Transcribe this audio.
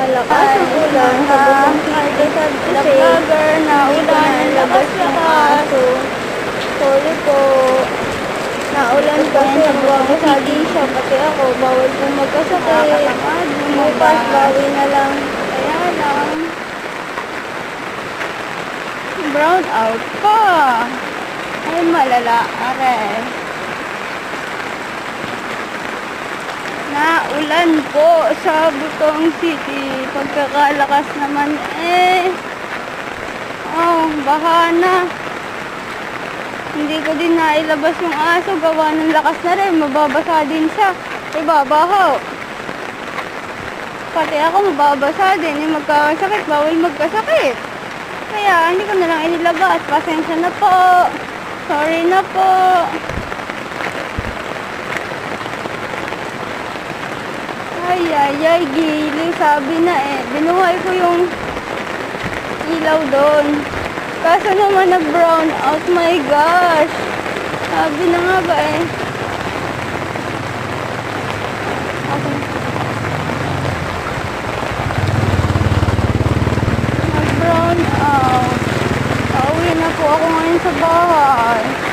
Malakas ang ulan. The vlogger na ulan, labas ng aso. Sorry po. Naulan kasi nagbabasa din siya. Pati ako, bawal po magkasakit. Bukas, bawi na lang. Kaya lang. Brown out pa. Ay, malala. Are. Naulan po sa Butong City. Pagkakalakas naman eh. Oh, baha na. Hindi ko din nailabas yung aso. Gawa ng lakas na rin. Mababasa din siya. Ibabaho. Pati ako mababasa din. Yung magkasakit, bawal magkasakit. Kaya hindi ko na lang inilabas. Pasensya na po. Sorry na po. Ay, ay, ay, gili. Sabi na eh. Binuhay ko yung ilaw doon. Kaso naman nag-brown out. My gosh. Sabi na nga ba eh. Nag-brown out. Pauwi na po ako ngayon sa bahay.